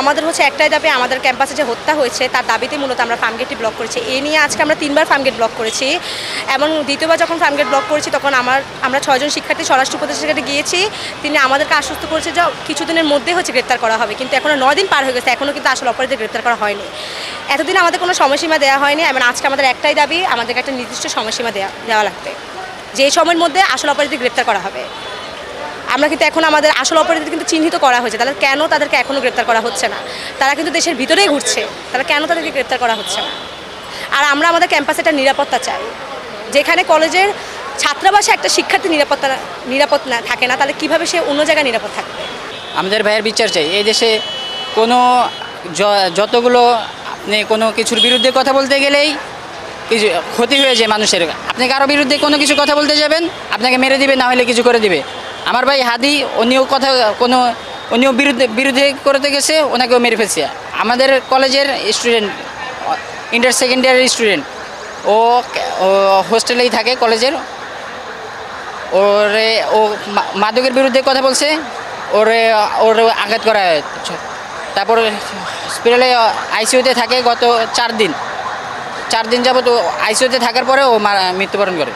আমাদের হচ্ছে একটাই দাবি, আমাদের ক্যাম্পাসে যে হত্যা হয়েছে, তার দাবিতে মূলত আমরা ফার্মগেটটি ব্লক করেছি। এ নিয়ে আজকে আমরা তিনবার ফার্মগেট ব্লক করেছি। এবং দ্বিতীয়বার যখন ফার্মগেট ব্লক করেছি, তখন আমার, আমরা ছয়জন শিক্ষার্থী, স্বরাষ্ট্র উপদেষ্টার কাছে গিয়েছি। তিনি আমাদেরকে আশ্বস্ত করেছে যে কিছুদিনের মধ্যে হচ্ছে গ্রেপ্তার করা হবে। কিন্তু এখনও নয় দিন পার হয়ে গেছে এখনও কিন্তু আসলে অপরাধীদের গ্রেপ্তার করা হয়নি। এতদিন আমাদের কোনো সময়সীমা দেওয়া হয়নি, এবং আজকে আমাদের একটাই দাবি, আমাদেরকে একটা নির্দিষ্ট সময়সীমা দেওয়া দেওয়া লাগবে। যে সময়ের মধ্যে আসল অপরাধীদের গ্রেপ্তার করা হবে। আমরা কিন্তু এখন আমাদের আসল অপরাধীদের কিন্তু চিহ্নিত করা হয়েছে। তাহলে কেন তাদেরকে এখনও গ্রেপ্তার করা হচ্ছে না? তারা কিন্তু দেশের ভিতরেই ঘুরছে। তাহলে কেন তাদেরকে গ্রেপ্তার করা হচ্ছে না? আর আমরা আমাদের ক্যাম্পাসে একটা নিরাপত্তা চাই। যেখানে কলেজের ছাত্রাবাসে একটা শিক্ষার্থী নিরাপত্তা, নিরাপদ না, থাকে না, তাহলে কীভাবে সে অন্য জায়গায় নিরাপদ থাকবে? আমাদের ভাইয়ের বিচার চাই। এই দেশে কোনো যতগুলো, আপনি কোনো কিছুর বিরুদ্ধে কথা বলতে গেলেই কিছু ক্ষতি হয়ে যায় মানুষের। আপনি কারও বিরুদ্ধে কোনো কিছু কথা বলতে যাবেন, আপনাকে মেরে দিবে, না হলে কিছু করে দিবে। আমার ভাই হাদি, উনিও কথা, কোনো, উনিও বিরুদ্ধে বিরুদ্ধে করতে গেছে, ওনাকেও মেরে ফেলছে। আমাদের কলেজের স্টুডেন্ট ইন্টার সেকেন্ড ইয়ারের স্টুডেন্ট ও হোস্টেলেই থাকে কলেজের। ওরে, ও মাদকের বিরুদ্ধে কথা বলছে। ওরে, ওর আঘাত করা তারপর হসপিটালে আইসিইউতে থাকে গত চার দিন। চার দিন যাবত আইসিইউতে থাকার পরে ও মৃত্যুবরণ করে।